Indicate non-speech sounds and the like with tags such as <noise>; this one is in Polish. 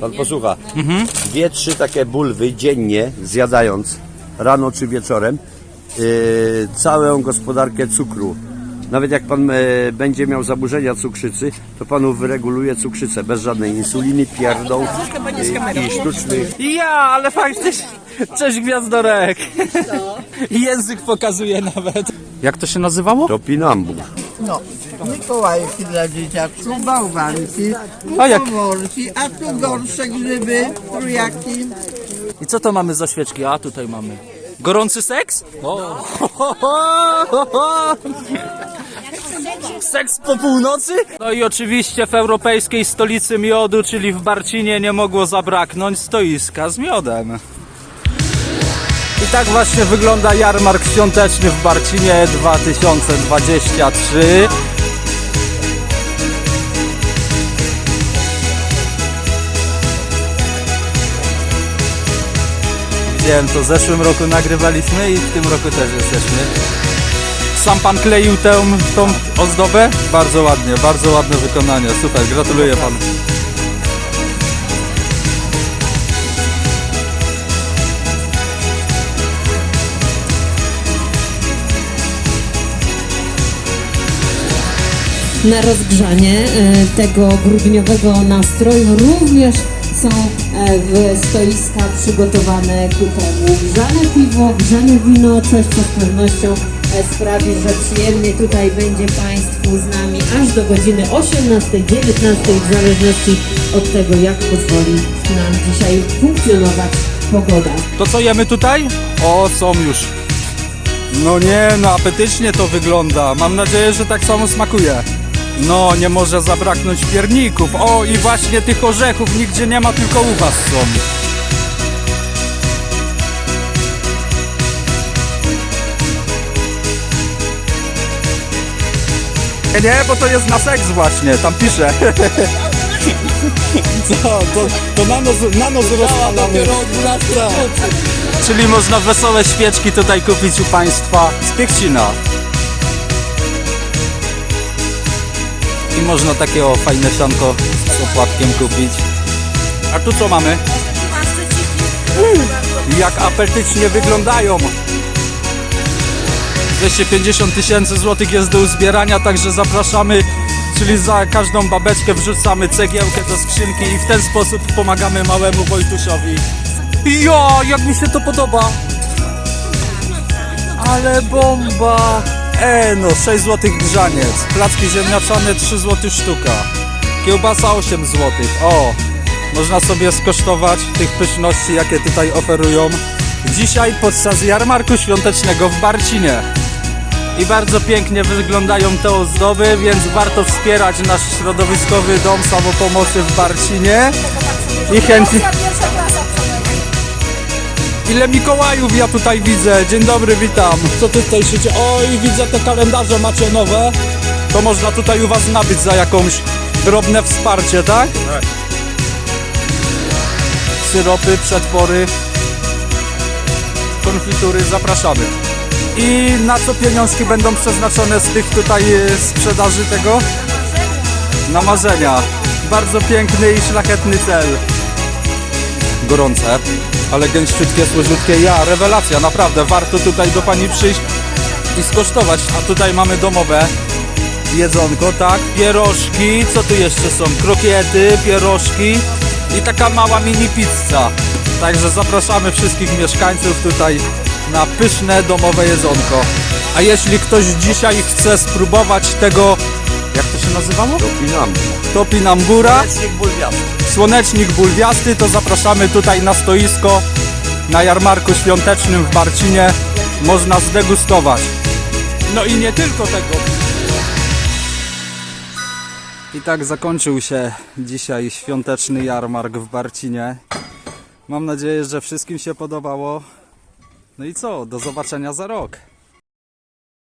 Pan posłucha. Dwie, trzy takie bulwy dziennie zjadając rano czy wieczorem yy, całą gospodarkę cukru. Nawet jak pan e, będzie miał zaburzenia cukrzycy, to panu wyreguluje cukrzycę bez żadnej insuliny, pierdą yy, i sztucznych. Ja, ale faktycznie. Cześć Gwiazdorek. Język pokazuje nawet. Jak to się nazywało? Topinambur. No, Mikołajki dla dzieciaczków, bałwanki, A jak- a tu gorsze grzyby, trójaki. I co to mamy za świeczki? A tutaj mamy. Gorący seks? O. Seks po północy? No i oczywiście w europejskiej stolicy miodu, czyli w Barcinie, nie mogło zabraknąć stoiska z miodem. Tak właśnie wygląda jarmark świąteczny w Barcinie 2023. Widziałem to w zeszłym roku nagrywaliśmy i w tym roku też jesteśmy. Sam pan kleił tę, tą ozdobę? Bardzo ładnie, bardzo ładne wykonanie, super, gratuluję panu. Na rozgrzanie e, tego grudniowego nastroju również są e, w stoiska przygotowane ku temu grzane piwo, grzane wino, coś co z pewnością e, sprawi, że przyjemnie tutaj będzie Państwu z nami aż do godziny 18-19 w zależności od tego jak pozwoli nam dzisiaj funkcjonować pogoda. To co jemy tutaj? O, są już. No nie, no apetycznie to wygląda. Mam nadzieję, że tak samo smakuje. No, nie może zabraknąć pierników. O, i właśnie tych orzechów nigdzie nie ma, tylko u was są. Nie, nie, bo to jest na seks właśnie, tam pisze. <laughs> Co, to, to na nos, na nos rozpalamy. Czyli można wesołe świeczki tutaj kupić u Państwa z Piechcina. I można takie o fajne sianko z opłatkiem kupić. A tu co mamy? Mm, Jak apetycznie wyglądają. 250 tysięcy złotych jest do uzbierania, także zapraszamy, czyli za każdą babeczkę wrzucamy cegiełkę do skrzynki i w ten sposób pomagamy małemu Wojtusiowi. Jo, jak mi się to podoba! Ale bomba! E, no, 6 zł grzaniec, placki ziemniaczane 3 zł sztuka, kiełbasa 8 zł. O, można sobie skosztować tych pyszności, jakie tutaj oferują. Dzisiaj podczas jarmarku świątecznego w Barcinie. I bardzo pięknie wyglądają te ozdoby, więc warto wspierać nasz środowiskowy dom samopomocy w Barcinie. I chętnie. Ile Mikołajów ja tutaj widzę? Dzień dobry, witam. Co tutaj się dzieje? Oj, widzę te kalendarze macie nowe. To można tutaj u was nabyć za jakąś drobne wsparcie, tak? Tak. Syropy, przetwory, konfitury, zapraszamy. I na co pieniążki będą przeznaczone z tych tutaj e, sprzedaży tego? Na marzenia. Bardzo piękny i szlachetny cel. Gorące, ale gęściutkie, słodziutkie. Ja, rewelacja, naprawdę. Warto tutaj do Pani przyjść i skosztować. A tutaj mamy domowe jedzonko, tak? Pierożki, co tu jeszcze są? Krokiety, pierożki i taka mała mini pizza. Także zapraszamy wszystkich mieszkańców tutaj na pyszne domowe jedzonko. A jeśli ktoś dzisiaj chce spróbować tego, jak to się nazywało? Topinambur. Topinambura, Lecznik bulwiasty. słonecznik bulwiasty, to zapraszamy tutaj na stoisko na jarmarku świątecznym w Barcinie. Można zdegustować. No i nie tylko tego. I tak zakończył się dzisiaj świąteczny jarmark w Barcinie. Mam nadzieję, że wszystkim się podobało. No i co? Do zobaczenia za rok.